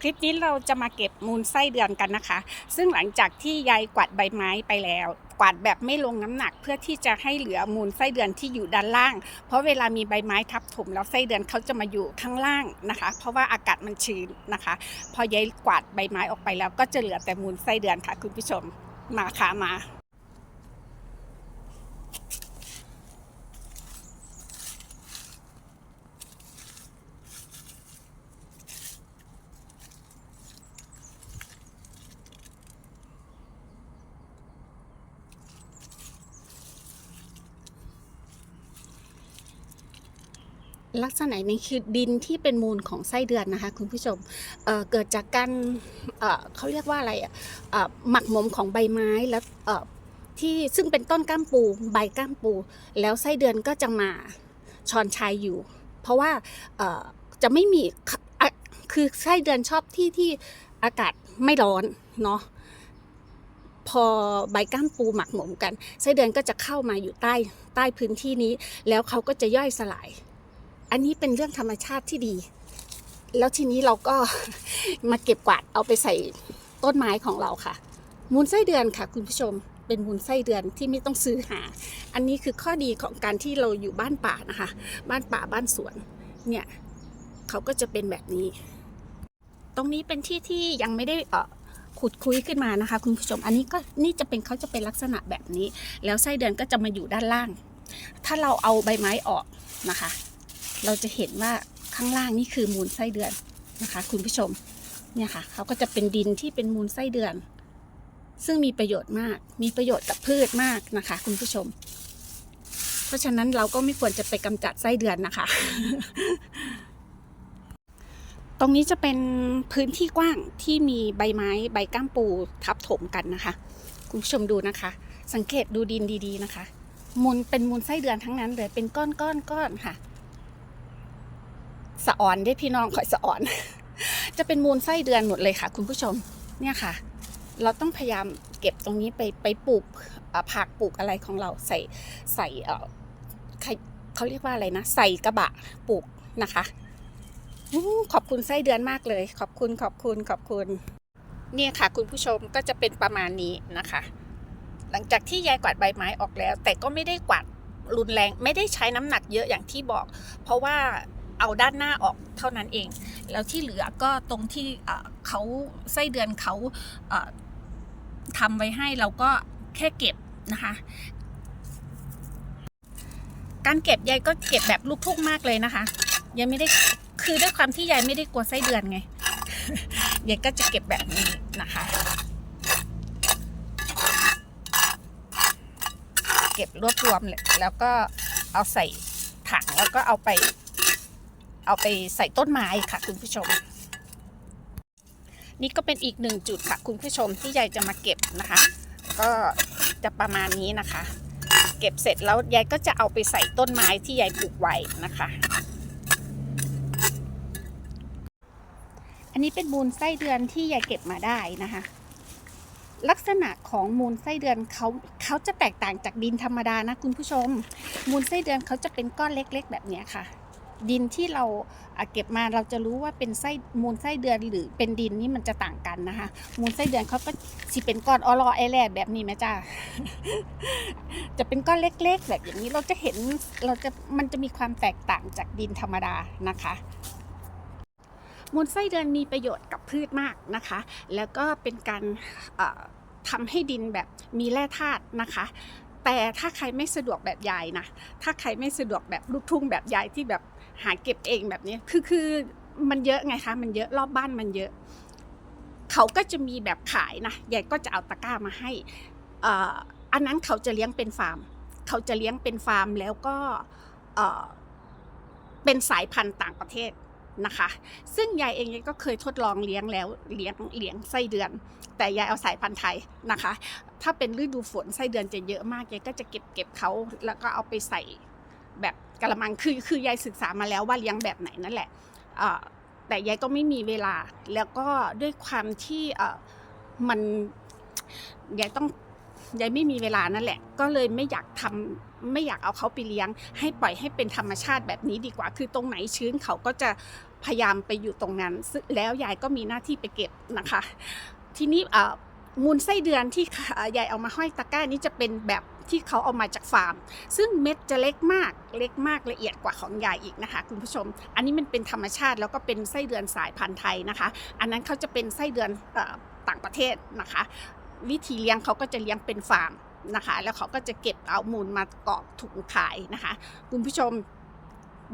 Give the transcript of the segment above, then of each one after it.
คลิปนี้เราจะมาเก็บมูลไส้เดือนกันนะคะ ซึ่งหลังจากที่ยายกวาดใบไม้ไปแล้ว กวาดแบบไม่ลงน้ำหนักเพื่อที่จะให้เหลือมูลไส้เดือนที่อยู่ด้านล่าง เพราะเวลามีใบไม้ทับถมแล้วไส้เดือนเขาจะมาอยู่ข้างล่างนะคะ เพราะว่าอากาศมันชื้นนะคะ พอยายกวาดใบไม้ออกไปแล้วก็จะเหลือแต่มูลไส้เดือนค่ะ คุณผู้ชมมาค่ะมา ลักษณะนี้คือดินที่เป็นมูลของไส้เดือนนะคะคุณผู้ชมเเกิดจากการเเขาเรียกว่าอะไระหมักหมมของใบไม้แล้วที่ซึ่งเป็นต้นก้ามปูใบก้ามปู แล้วไส้เดือนก็จะมาชอนชัยอยู่ เพราะว่าจะไม่มีคือไส้เดือนชอบที่ที่อากาศไม่ร้อนเนาะพอใบก้ามปูหมักหมมกันไส้เดือนก็จะเข้ามาอยู่ใต้ใต้พื้นที่นี้ แล้วเขาก็จะย่อยสลาย อันนี้เป็นเรื่องธรรมชาติที่ดี แล้วทีนี้เราก็มาเก็บกวาดเอาไปใส่ต้นไม้ของเราค่ะ มูลไส้เดือนค่ะ คุณผู้ชมเป็นมูลไส้เดือนที่ไม่ต้องซื้อหา อันนี้คือข้อดีของการที่เราอยู่บ้านป่านะคะ บ้านป่าบ้านสวน เนี่ยเขาก็จะเป็นแบบนี้ ตรงนี้เป็นที่ที่ยังไม่ได้เออขุดคุยขึ้นมานะคะ คุณผู้ชม อันนี้ก็นี่จะเป็นเขาจะเป็นลักษณะแบบนี้ แล้วไส้เดือนก็จะมาอยู่ด้านล่าง ถ้าเราเอาใบไม้ออกนะคะ เราจะเห็นว่าข้างล่างนี่คือมูลไส้เดือนนะคะ คุณผู้ชมเนี่ยค่ะเขาก็จะเป็นดินที่เป็นมูลไส้เดือน ซึ่งมีประโยชน์มาก มีประโยชน์กับพืชมากนะคะ คุณผู้ชม เพราะฉะนั้นเราก็ไม่ควรจะไปกำจัดไส้เดือนนะคะ ตรงนี้จะเป็นพื้นที่กว้างที่มีใบไม้ใบก้ามปูทับถมกันนะคะ คุณผู้ชมดูนะคะ สังเกตดูดินดีๆนะคะมูลเป็นมูลไส้เดือนทั้งนั้นเลยเป็นก้อนก้อนก้อนค่ะ สะอ่อนได้พี่น้องคอยสะอ่อน จะเป็นมูลไส้เดือนหมดเลยค่ะ คุณผู้ชมเนี่ยค่ะ เราต้องพยายามเก็บตรงนี้ไปไปปลูกผักปลูกอะไรของเราใส่ใส่เขาเรียกว่าอะไรนะ ใส่กระบะปลูกนะคะขอบคุณไส้เดือนมากเลย ขอบคุณขอบคุณขอบคุณ เนี่ยค่ะ คุณผู้ชมก็จะเป็นประมาณนี้นะคะ หลังจากที่ยายกวาดใบไม้ออกแล้ว แต่ก็ไม่ได้กวาดรุนแรงไม่ได้ใช้น้ำหนักเยอะอย่างที่บอก เพราะว่า เอาด้านหน้าออกเท่านั้นเอง แล้วที่เหลือก็ตรงที่เขาไส้เดือนเขาทำไว้ให้เราก็แค่เก็บนะคะ การเก็บยายก็เก็บแบบลูกทุ่งมากเลยนะคะยายไม่ได้คือด้วยความที่ยายไม่ได้กลัวไส้เดือนไงยายก็จะเก็บแบบนี้นะคะ เก็บรวบรวมแล้วก็เอาใส่ถังแล้วก็เอาไป เอาไปใส่ต้นไม้ค่ะคุณผู้ชม นี่ก็เป็นอีกหนึ่งจุดค่ะ คุณผู้ชมที่ยายจะมาเก็บนะคะ ก็จะประมาณนี้นะคะ เก็บเสร็จแล้วยายก็จะเอาไปใส่ต้นไม้ที่ยายปลูกไว้นะคะ อันนี้เป็นมูลไส้เดือนที่ยายเก็บมาได้นะคะลักษณะของมูลไส้เดือนเขาเขาจะแตกต่างจากดินธรรมดานะคุณผู้ชม มูลไส้เดือนเขาจะเป็นก้อนเล็ก ๆ แบบนี้ค่ะ ดินที่เราเก็บมาเราจะรู้ว่าเป็นไส้มูลไส้เดือนหรือเป็นดินนี่มันจะต่างกันนะคะ มูลไส้เดือนเขาก็สิเป็นก้อนออลอแอแลแบบนี้ไหมจ้าจะเป็นก้อนเล็ก ๆ แบบอย่างนี้เราจะเห็นเราจะมันจะมีความแตกต่างจากดินธรรมดานะคะมูลไส้เดือนมีประโยชน์กับพืชมากนะคะ แล้วก็เป็นการทำให้ดินแบบมีแร่ธาตุนะคะ แต่ถ้าใครไม่สะดวกแบบยายนะ ถ้าใครไม่สะดวกแบบลูกทุ่งแบบยายที่แบบ หาเก็บเองแบบนี้คือคือมันเยอะไงคะ มันเยอะรอบบ้านมันเยอะ เขาก็จะมีแบบขายนะยายก็จะเอาตะกร้ามาให้ออันนั้นเขาจะเลี้ยงเป็นฟาร์ม เขาจะเลี้ยงเป็นฟาร์มแล้วก็เเป็นสายพันธุ์ต่างประเทศนะคะ ซึ่งยายเองก็เคยทดลองเลี้ยงแล้วเลี้ยงเลี้ยงไส้เดือน แต่ยายเอาสายพันธุ์ไทยนะคะ ถ้าเป็นฤดูฝนไส้เดือนจะเยอะมากยายก็จะเก็บเก็บเขาแล้วก็เอาไปใส่แบบ กระมังคือคือยายศึกษามาแล้วว่าเลี้ยงแบบไหนนั่นแหละแต่ยายก็ไม่มีเวลา แล้วก็ด้วยความที่มันยายต้องยายไม่มีเวลานั่นแหละ ก็เลยไม่อยากทำไม่อยากเอาเขาไปเลี้ยง ให้ปล่อยให้เป็นธรรมชาติแบบนี้ดีกว่า คือตรงไหนชื้นเขาก็จะพยายามไปอยู่ตรงนั้น แล้วยายก็มีหน้าที่ไปเก็บนะคะ ทีนี้มูลไส้เดือนที่ยายเอามาห้อยตะกร้านี้จะเป็นแบบ ที่เขาเอามาจากฟาร์ม ซึ่งเม็ดจะเล็กมากเล็กมากละเอียดกว่าของยายอีกนะคะ คุณผู้ชม อันนี้มันเป็นธรรมชาติแล้วก็เป็นไส้เดือนสายพันธุ์ไทยนะคะ อันนั้นเขาจะเป็นไส้เดือนต่างประเทศนะคะ วิธีเลี้ยงเขาก็จะเลี้ยงเป็นฟาร์มนะคะ แล้วเขาก็จะเก็บเอามูลมากรอกถุงขายนะคะ คุณผู้ชม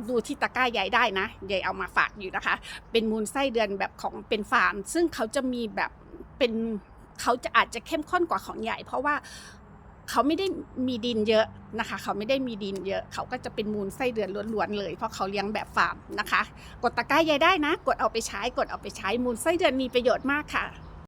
ดูที่ตะกร้ายายได้นะยายเอามาฝากอยู่นะคะ เป็นมูลไส้เดือนแบบของเป็นฟาร์ม ซึ่งเขาจะมีแบบเป็นเขาจะอาจจะเข้มข้นกว่าของใหญ่ เพราะว่า เขาไม่ได้มีดินเยอะนะคะ เขาไม่ได้มีดินเยอะ เขาก็จะเป็นมูลไส้เดือนล้วนๆเลย เพราะเขาเลี้ยงแบบฟาร์มนะคะ กดตะกร้ายายได้นะ กดเอาไปใช้ กดเอาไปใช้มูลไส้เดือนมีประโยชน์มากค่ะ